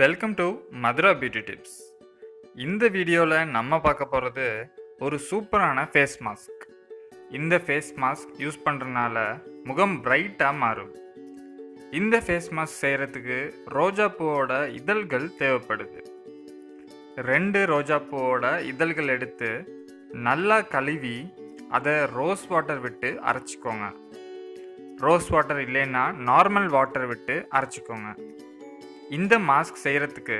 Welcome to Madhura beauty tips இந்த வீடியோவில் நம்ம பார்க்க போகிறது ஒரு சூப்பரான ஃபேஸ் மாஸ்க் இந்த ஃபேஸ் மாஸ்க் யூஸ் பண்ணுறதுனால முகம் பிரைட்டாக மாறும். இந்த ஃபேஸ் மாஸ்க் செய்கிறதுக்கு ரோஜா பூவோட இதழ்கள் தேவைப்படுது. ரெண்டு ரோஜா பூவோட இதழ்கள் எடுத்து நல்லா கழுவி அதை ரோஸ் வாட்டர் விட்டு அரைச்சிக்கோங்க. ரோஸ் வாட்டர் இல்லைன்னா நார்மல் வாட்டர் விட்டு அரைச்சிக்கோங்க. இந்த மாஸ்க் செய்கிறதுக்கு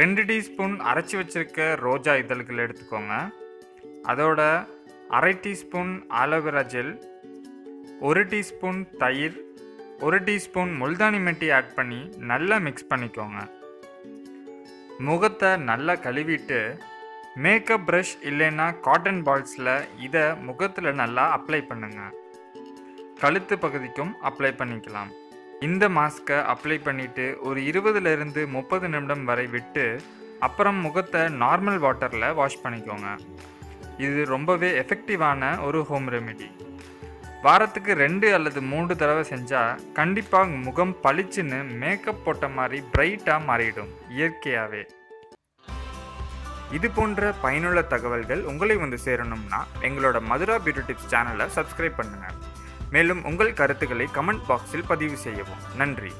ரெண்டு டீஸ்பூன் அரைச்சி வச்சிருக்க ரோஜா இதழ்கள் எடுத்துக்கோங்க. அதோட அரை டீஸ்பூன் ஆலோவேரா ஜெல் ஒரு டீஸ்பூன் தயிர் ஒரு டீஸ்பூன் முல்தானி மெட்டி ஆட் பண்ணி நல்லா மிக்ஸ் பண்ணிக்கோங்க. முகத்தை நல்லா கழுவிட்டு மேக்கப் ப்ரஷ் இல்லைன்னா காட்டன் பால்ஸில் இதை முகத்தில் நல்லா அப்ளை பண்ணுங்கள் கழுத்து பகுதிக்கும் அப்ளை பண்ணிக்கலாம். இந்த மாஸ்க்கை அப்ளை பண்ணிவிட்டு ஒரு இருபதுலேருந்து முப்பது நிமிடம் வரை விட்டு அப்புறம் முகத்தை நார்மல் வாட்டரில் வாஷ் பண்ணிக்கோங்க. இது ரொம்பவே எஃபெக்டிவான ஒரு ஹோம் ரெமெடி வாரத்துக்கு ரெண்டு அல்லது மூன்று தடவை செஞ்சால் கண்டிப்பாக முகம் பளிச்சுன்னு மேக்கப் போட்ட மாதிரி பிரைட்டாக மாறிடும் இயற்கையாகவே இது போன்ற பயனுள்ள தகவல்கள் உங்களை வந்து சேரணும்னா எங்களோட மதுரா பியூட்டி டிப்ஸ் சேனலை சப்ஸ்கிரைப் பண்ணுங்கள் மேலும் உங்கள் கருத்துக்களை கமெண்ட் பாக்ஸில் பதிவு செய்யவும். நன்றி.